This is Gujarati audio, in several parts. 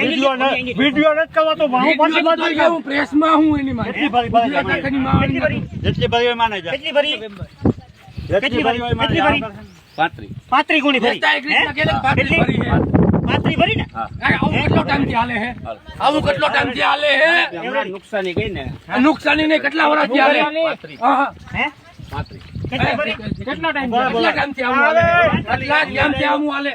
વીડિયો ન- વીડિયો નથી કરવો તો હું પાછી વીડિયો બાજુ તો હું પ્રેસમાં હું એની માટે. કેટલી. કેટલી કેટલી કેટલા વર્ષ કેટલા? ટાઈમ પાંત્રી ભરી ને? આવું હાલે છે? આવું હાલે છે? નુકસાની ગઈ ને? કેટલા કેટલી કેટલા ટાઈમથી આવું હાલે? કેટલા ટાઈમથી આવું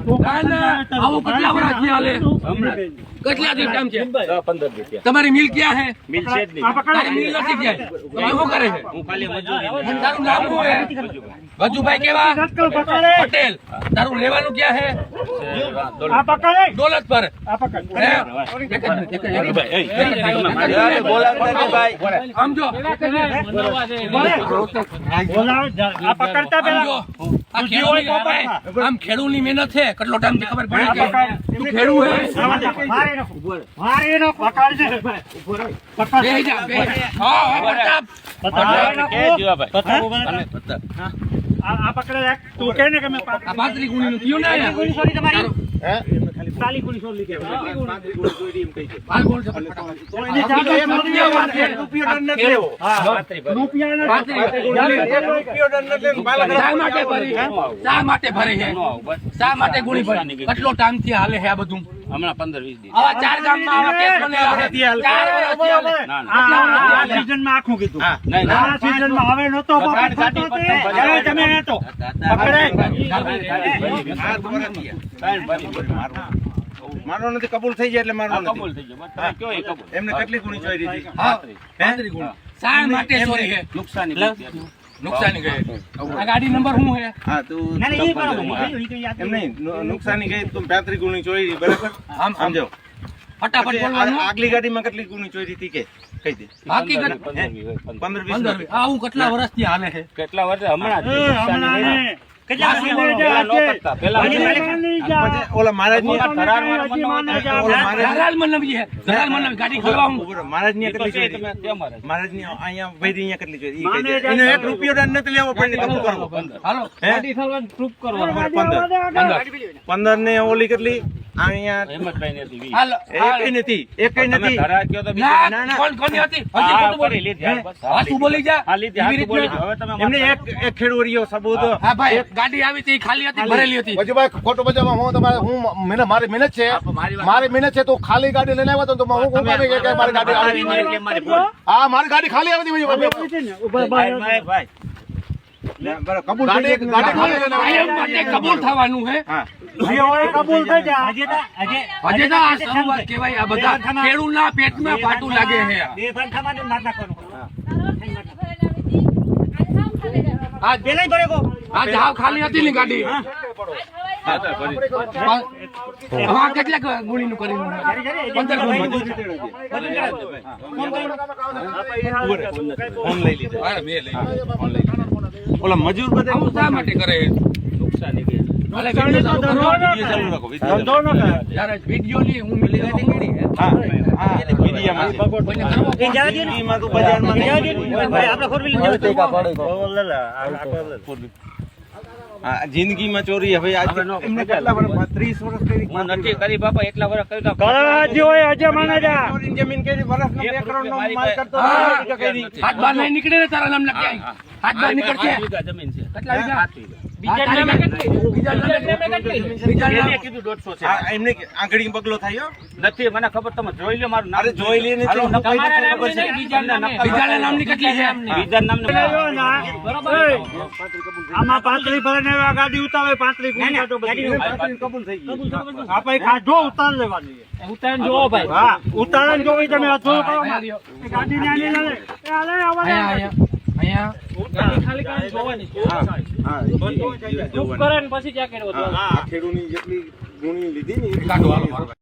આવું કેટલા વર્ષથી હાલે? કેટલા દી ટાઈમ છે? પંદર રૂપિયા તમારી મિલ ક્યાં હે બિલ છે જ નહીં. મિલ નથી ક્યાં તો શું કરે છે? હું ખાલી મજૂરી તારું નામ શું હે વજુભાઈ કેવા? પટેલ. તારું રહેવાનું ક્યાં હે આ પકડાય. દોલત પર આ પકડ. હે? એક જ મિનિટ, એક જ મિનિટ. આમ જો બોલાવો. આ પકડતા આમ પેલા ખેડૂની ભાઈ, મહેનત છે કેટલો ટાઈમથી ખબર પડે કે તું હે મારે. મારે પકડ છે. પકડ. જા, હા, પકડ. આ આ પકડે રાખ. તું ને કે મેં પાંત્રી ને? ગુણી સોરી તમારી? ગુણી છે. તો એની વાત છે. રૂપિયો લેવો. હા. રૂપિયા રૂપિયો લેવો. શા માટે ભરી છે? શા માટે ભરી છે? શા માટે ગુણી ભરી? કેટલો ટાઈમથી હાલે છે આ બધું? હમણાં પંદર વીસ દિવસ. ચાર ગામમાં કેસ આ- આખું કીધું. હવે નહોતો બાપા થતો તે. હવે તમે નહોતો. મારવાનો નથી કબૂલ થઈ જાય એટલે મારો મારવાનો કબૂલ થઈ ગયો બસ તમે કયો એ કબૂલ? એમને કેટલી ગુણી ચોરી દીધી હા, પાંત્રી માટે ચોરી નુકસાની બી નુકસાની ગઈ આ ગાડી નંબર શું છે? હા તું હા. કઈ યાદ એમ નહીં નુકસાની ગઈ તું પાંત્રીસ ગુણી ચોરી બરાબર? આમ સમજો. ફટાફટ બોલવાનું. આગલી ગાડીમાં કેટલી ગુણી ચોરી હતી કે? કહી દે. હકીકત. પંદર વીસ આવું કેટલા વર્ષથી હાલે છે? કેટલા વર્ષ હમણાં પંદર. ને ઓલી કેટલી? અહીંયા હિંમતભાઈ ને હાલો એક નથી એક નથી. ધરા કયો તો ના ના, ના. કોણ હતી હજી હા, બોલી. લીધી, હા, બસ, હા, હાથું બોલી જા. હા, લીધી, એવી બોલી હવે તમે એમને એક એક ખેડૂરીઓ સબૂત હા ભાઈ ગાડી આવી હતી ખાલી હતી ભરેલી હતી. ખોટું બચાવવા હું તમારે હું મહેનત મારી મહેનત છે. મારી મહેનત છે તો ખાલી ગાડી લઈને આવ્યો તો હું હું કામે કે મારી ગાડી આવી. હા મારી ગાડી ખાલી આવી હતી ભાઈ, ભાઈ. ભાઈ, ભાઈ. બરાબર કબૂલ થવાનું હા? કબૂલ થઈ આ બધા પેટમાં પાટું લાગે પેલા ખાલી હતી ને ગાડી. હા કેટલા ગુણીનું કરીને પંદર ગુણીનું. ફોન લઈ લીધો. હા, મે લઈ લીધો. ઓલા મજૂર બધા હું શા માટે કરે? નુકસાની કે? હાલે જિંદગીમાં ચોરી હવે આજે એમને વર્ષ 30 વર્ષ કરી નથી કરી બાપા એટલા વર્ષ જમીન કરી નહીં નીકળે તારા નામ લખી હાથ બહાર નીકળશે. કેટલા એમને આંગળી બગલો થયો નથી મને ખબર તમે જોઈ લો મારું નામ. જોઈ લે. બીજાના નામની. કેટલી છે? બીજા આમાં પાંત્રી ભરે ગાડી ઉતારે પાંત્રી. કબૂલ થઈ ઉતાર લેવાની. ઉતાર જોવો ભાઈ. હા ઉતારણ જોવી તમે અધૂરો કરો અહીંયા એ ગાડી ને આની લે. આલે આવા લે. અહીંયા પછી જેટલી ગુણી લીધી ને